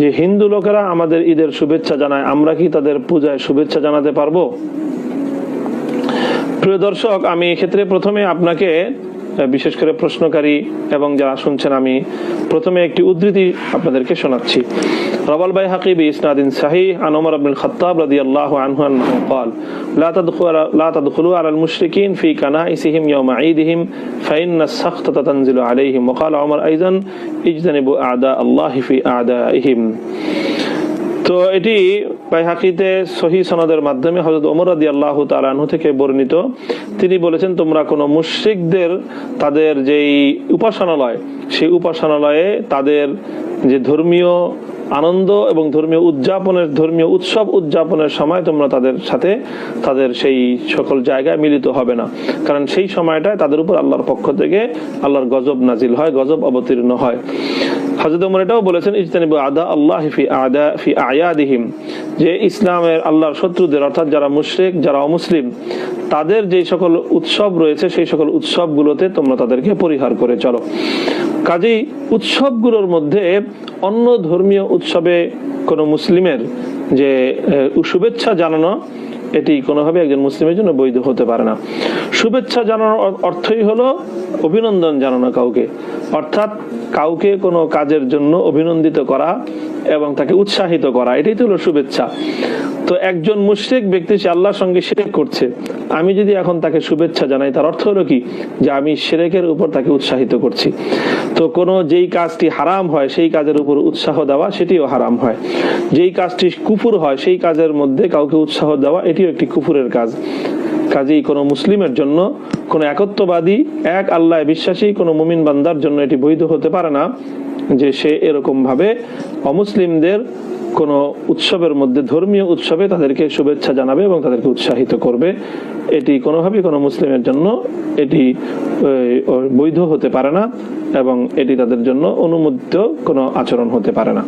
যে হিন্দু লোকেরা আমাদের ঈদের শুভেচ্ছা জানায়, আমরা কি তাদের পূজায় শুভেচ্ছা জানাতে পারব? প্রিয় দর্শক, আমি এক্ষেত্রে প্রথমে আপনাকে বিশেষ করে প্রশ্নকারী এবং যারা শুনছেন আমি প্রথমে একটি উদ্ধৃতি আপনাদেরকে শোনাচ্ছি রবাল বাই হাকিব ইসনাদিন সাহি আন ওমর আব্দুল খাত্তাব রাদিয়াল্লাহু আনহু আনহু قال لا تدخلوا لا تدخلوا على المشركين في كنائسهم يوم عيدهم فإن السخطة تنزل عليهم وقال عمر أيضا اجتنبوا أعداء الله في أعدائهم তো এটি বাইহাকিতে সহি সনদের মাধ্যমে হজরত ওমর আদি আল্লাহ তালানহু থেকে বর্ণিত। তিনি বলেছেন, তোমরা কোনো মুশ্রিকদের তাদের যেই উপাসনালয়, সেই উপাসনালয়ে তাদের যে ধর্মীয় আনন্দ এবং ধর্মীয় উদযাপনের, ধর্মীয় উৎসব উদযাপনের সময় তোমরা তাদের সাথে, তাদের সেই সকল জায়গায় মিলিত হবে না। কারণ সেই সময়টায় তাদের উপর আল্লাহর পক্ষ থেকে আল্লাহর গজব নাজিল হয়, গজব অবতীর্ণ হয়। বলেছেন আদা আল্লাহ ফি আদা, ফি আয়াদিহিম। যে ইসলামের আল্লাহর শত্রুদের, অর্থাৎ যারা মুশরিক, যারা অমুসলিম, তাদের যে সকল উৎসব রয়েছে, সেই সকল উৎসবগুলোতে তোমরা তাদেরকে পরিহার করে চলো। কাজেই উৎসবগুলোর মধ্যে অন্য ধর্মীয় উৎসবে কোনো মুসলিমের যে শুভেচ্ছা জানানো, এটি কোনোভাবে একজন মুসলিমের জন্য বৈধ হতে পারে না। শুভেচ্ছা জানানোর অর্থই হলো অভিনন্দন জানানো কাউকে। অর্থাৎ কাউকে কোনো কাজের জন্য অভিনন্দিত করা এবং তাকে উৎসাহিত করা, এটাই তো হলো শুভেচ্ছা। তো একজন মুশরিক ব্যক্তি সে আল্লাহর সঙ্গে শিরেক করছে। আমি যদি এখন তাকে শুভেচ্ছা জানাই, তার অর্থ হলো কি? যে আমি শিরেকের উপর তাকে উৎসাহিত করছি। তো কোনো যেই কাজটি হারাম হয়, সেই কাজের উপর উৎসাহ দেওয়া, সেটিও হারাম হয়। যেই কাজটি কুফুর হয়, সেই কাজের মধ্যে কাউকে উৎসাহ দেওয়া, এটিও একটি কুফুরের কাজ। কাজেই কোনো মুসলিমের জন্য, কোনো একত্ববাদী, এক আল্লাহ বিশ্বাসী, কোনো মুমিন বান্দার জন্য এটি বৈধ হতে পারে না। যে সে এরকম ভাবে অমুসলিমদের কোনো উৎসবের মধ্যে, ধর্মীয় উৎসবে তাদেরকে শুভেচ্ছা জানাবে এবং তাদেরকে উৎসাহিত করবে। এটি কোনোভাবেই কোনো মুসলিমের জন্য এটি বৈধ হতে পারে না এবং এটি তাদের জন্য অনুমোদিত কোনো আচরণ হতে পারে না।